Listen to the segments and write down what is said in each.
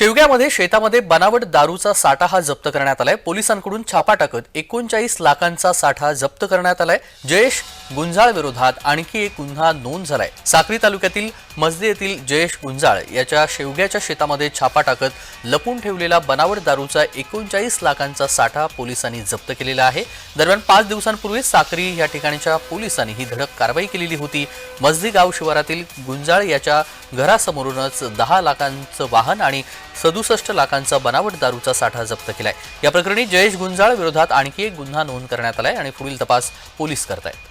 शिवग्यामध्ये शेतामध्ये बनावट दारूचा साठा हा जप्त करण्यात आलाय. पोलिसांकडून छापा टाकत एकोणचाळीस लाखांचा साठा जप्त करण्यात आलाय. जयेश गुंजाळ विरोधात आणखी एक गुन्हा नोंद झालाय. साक्री तालुक्यातील मजदे येथील जयेश गुंजाळ याच्या शेवग्याच्या शेतामध्ये छापा टाकत लपून ठेवलेला बनावट दारूचा एकोणचाळीस लाखांचा साठा पोलिसांनी जप्त केलेला आहे. दरम्यान पाच दिवसांपूर्वी साक्री या ठिकाणच्या पोलिसांनी ही धडक कारवाई केलेली होती. मजदी गाव शिवारातील गुंजाळ याच्या घरासमोरूनच दहा लाखांचं वाहन आणि सदुसष्ट लाखांचा बनावट दारूचा साठा जप्त केलाय. या प्रकरणी जयेश गुंजाळ विरोधात आणखी एक गुन्हा नोंद करण्यात आलाय आणि पुढील तपास पोलीस करतायत.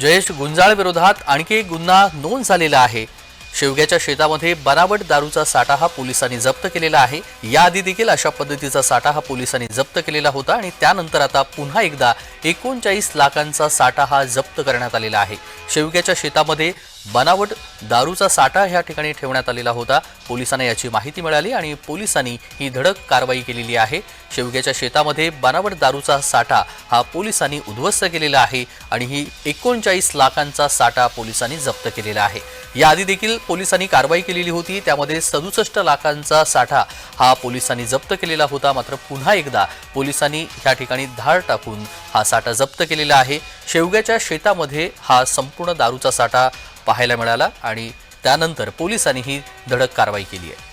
जयेश गुंजाळ विरोधात आणखी एक गुन्हा नोंद झालेला आहे. शेवग्याच्या शेतामध्ये बनावट दारूचा साठा हा पोलिसांनी जप्त केलेला आहे. याआधी देखील अशा पद्धतीचा साठा हा पोलिसांनी जप्त केलेला होता आणि त्यानंतर आता पुन्हा एकदा एकोणचाळीस लाखांचा साठा हा जप्त करण्यात आलेला आहे. शेवग्याच्या शेतामध्ये बनावट दारूचा साठा ह्या ठिकाणी ठेवण्यात आलेला होता. पोलिसांना याची माहिती मिळाली आणि पोलिसांनी ही धडक कारवाई केलेली आहे. शेवग्याच्या शेतामध्ये बनावट दारूचा साठा हा पोलिसांनी उद्ध्वस्त केलेला आहे आणि ही एकोणचाळीस लाखांचा साठा पोलिसांनी जप्त केलेला आहे. याआधी देखील पोलिसांनी कारवाई केलेली होती. त्यामध्ये सदुसष्ट लाखांचा साठा हा पोलिसांनी जप्त केलेला होता. मात्र पुन्हा एकदा पोलिसांनी ह्या ठिकाणी धाड टाकून हा साठा जप्त केलेला आहे. शेवग्याच्या शेतामध्ये हा संपूर्ण दारूचा साठा पाहायला मिळाला आणि त्यानंतर पोलिसांनी ही धडक कारवाई केली आहे.